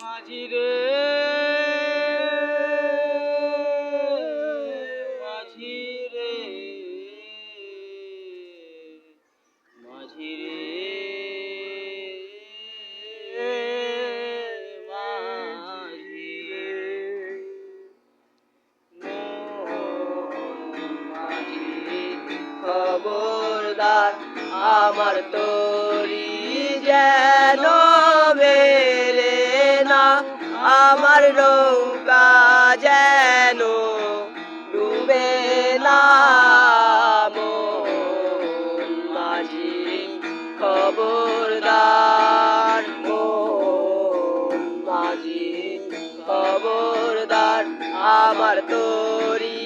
মাঝি রে। মাঝি রে। মাঝি রে। মাঝি রে। মাঝি খবরদার আমার তরি যেন আমার নৌকা যেন ডুবে না মাঝি খবরদার মাঝি খবরদার, আমার তরি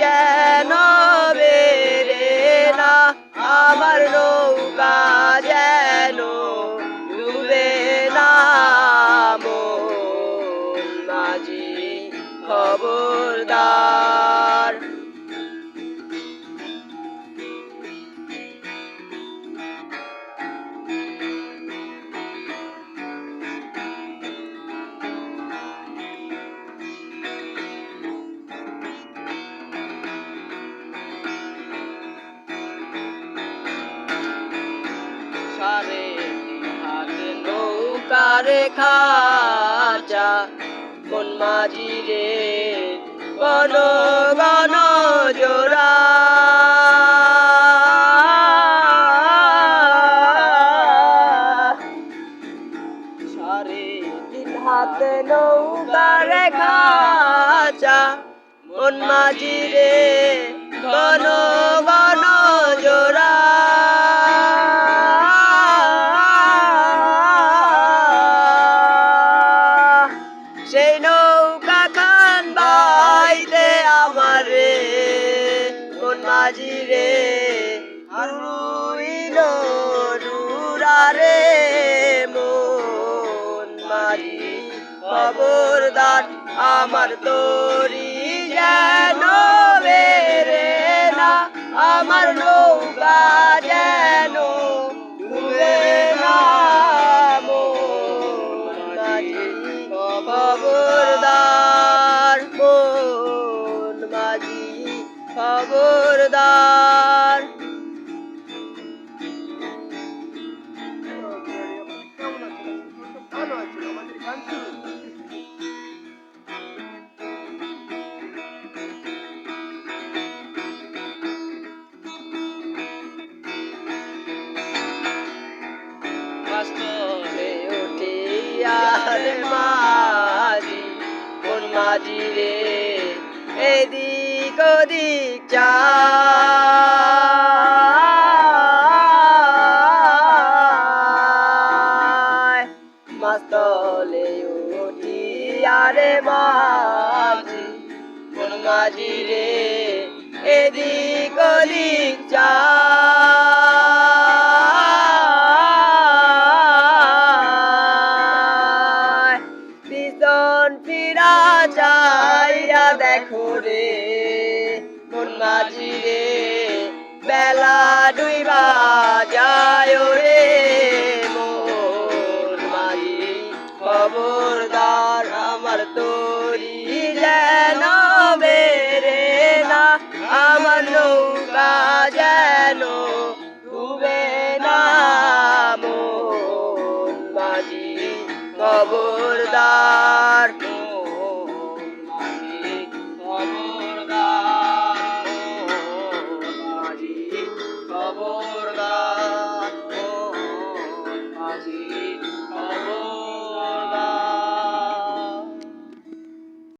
যেন বেরে না, আমার নৌকা নৌকারে খাচা কোন মাঝি রে গণ গণ জোড়া। সারে তিন হাতে রে গণ খবরদার আমার তরি বাস্তবে উঠি আর মাঝি, কোন মাঝি রে? এদিক ওদিক আরে মাঝি রে? এদিক ওদিক চায় পিছন ফিরা চাইয়া দেখো রে কোন মাঝি রে, বেলা ডুইবা যায় রে। মোর মাঝি, খবরদার আমার তরি যেন বেরে না, আমার নৌকা যেন ডুবে না। মন মাঝি, খবরদার